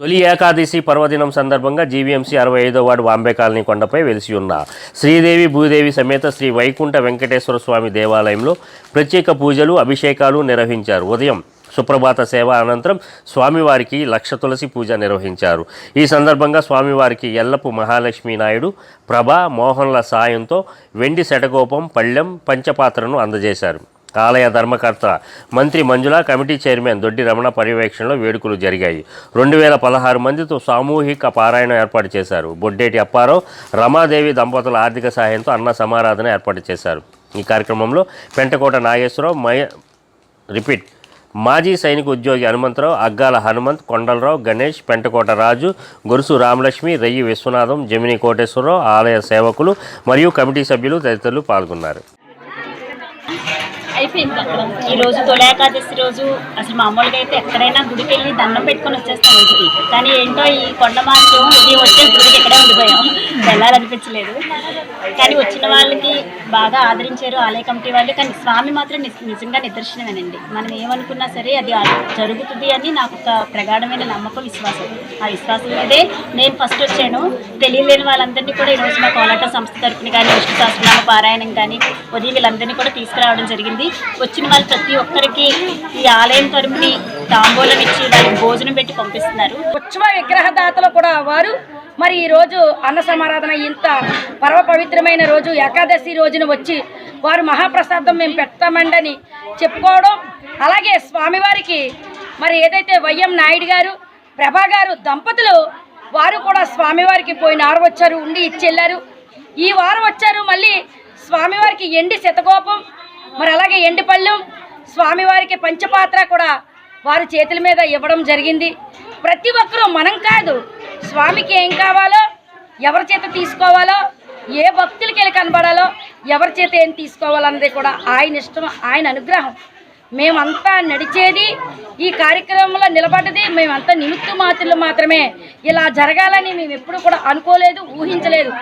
తొలి ఏకాదశి పర్వదినం సందర్భంగా జీవీఎంసీ అరవై ఐదో వార్డు వాంబే కాలనీ కొండపై వెలిసి ఉన్న శ్రీదేవి భూదేవి సమేత శ్రీ వైకుంఠ వెంకటేశ్వర స్వామి దేవాలయంలో ప్రత్యేక పూజలు అభిషేకాలు నిర్వహించారు. ఉదయం సుప్రభాత సేవ అనంతరం స్వామివారికి లక్ష తులసి పూజ నిర్వహించారు. ఈ సందర్భంగా స్వామివారికి ఎల్లపు మహాలక్ష్మీ నాయుడు ప్రభా మోహన్ల సాయంతో వెండి శటగోపం పళ్ళెం పంచపాత్రను అందజేశారు. ఆలయ ధర్మకర్త మంత్రి మంజుల కమిటీ చైర్మన్ దొడ్డి రమణ పర్యవేక్షణలో వేడుకలు జరిగాయి. రెండు వేల పదహారు మందితో సామూహిక పారాయణ ఏర్పాటు చేశారు. బొడ్డేటి అప్పారావు రమాదేవి దంపతుల ఆర్థిక సహాయంతో అన్న సమారాధన ఏర్పాటు చేశారు. ఈ కార్యక్రమంలో పెంటకోట నాగేశ్వరరావు మయ రిపీట్ మాజీ సైనిక ఉద్యోగి హనుమంతరావు అగ్గాల హనుమంత్ కొండలరావు గణేష్ పెంటకోట రాజు గొరుసు రామలక్ష్మి రెయ్యి విశ్వనాథం జమిని కోటేశ్వరరావు ఆలయ సేవకులు మరియు కమిటీ సభ్యులు తదితరులు పాల్గొన్నారు. అయిపోయింది అక్కడ. ఈ రోజు తొలయాకాదశి రోజు అసలు మామూలుగా అయితే ఎక్కడైనా గుడికి వెళ్ళి దండం పెట్టుకొని వచ్చేస్తాం ఇంటికి. కానీ ఏంటో ఈ కొండ మార్చం ఉదయం వచ్చే గుడికి ఇక్కడే ఉండిపోయాం. వెళ్ళాలనిపించలేదు. కానీ వచ్చిన వాళ్ళకి బాగా ఆదరించారు ఆలయ కమిటీ వాళ్ళు. కానీ స్వామి మాత్రం నిజంగా నిదర్శనమేనండి. మనం ఏమనుకున్నా సరే అది జరుగుతుంది అని నాకు ఒక ప్రగాఢమైన నమ్మకం విశ్వాసం. ఆ విశ్వాసం మీదే నేను ఫస్ట్ వచ్చాను. తెలియలేని వాళ్ళందరినీ కూడా ఈరోజు మా కోలాట సంస్థ తరఫున కానీ విష్ణు సహస్రనామ పారాయణం కానీ ఉదయం వీళ్ళందరినీ కూడా తీసుకురావడం జరిగింది. వచ్చిన వాళ్ళు ప్రతి ఒక్కరికి ఈ ఆలయం తరపుని తాంబూలం ఇచ్చి వాళ్ళకి భోజనం పెట్టి పంపిస్తున్నారు. ఉత్సవ విగ్రహదాతలు కూడా వారు మరి ఈ రోజు అన్న సమారాధన ఇంత పరమ పవిత్రమైన రోజు ఏకాదశి రోజున వచ్చి వారు మహాప్రసాదం మేము పెడతామండని చెప్పుకోవడం అలాగే స్వామివారికి మరి ఏదైతే వైఎం నాయుడు గారు ప్రభా గారు దంపతులు వారు కూడా స్వామివారికి పోయిన ఆరు వచ్చారు ఉండి ఇచ్చెళ్ళారు. ఈ వారం వచ్చారు మళ్ళీ స్వామివారికి ఎండి శతకోపం మరి అలాగే ఎండిపళ్ళెం స్వామివారికి పంచపాత్ర కూడా వారి చేతుల మీద ఇవ్వడం జరిగింది. ప్రతి ఒక్కరూ మనం కాదు స్వామికి ఏం కావాలో ఎవరి చేత తీసుకోవాలో ఏ భక్తులకి వెళ్ళి కనబడాలో ఎవరి చేత ఏం తీసుకోవాలన్నది కూడా ఆయన ఇష్టం ఆయన అనుగ్రహం. మేమంతా నడిచేది ఈ కార్యక్రమంలో నిలబడ్డది మేమంతా నిమిత్త మాత్రులు మాత్రమే. ఇలా జరగాలని మేము ఎప్పుడు కూడా అనుకోలేదు ఊహించలేదు.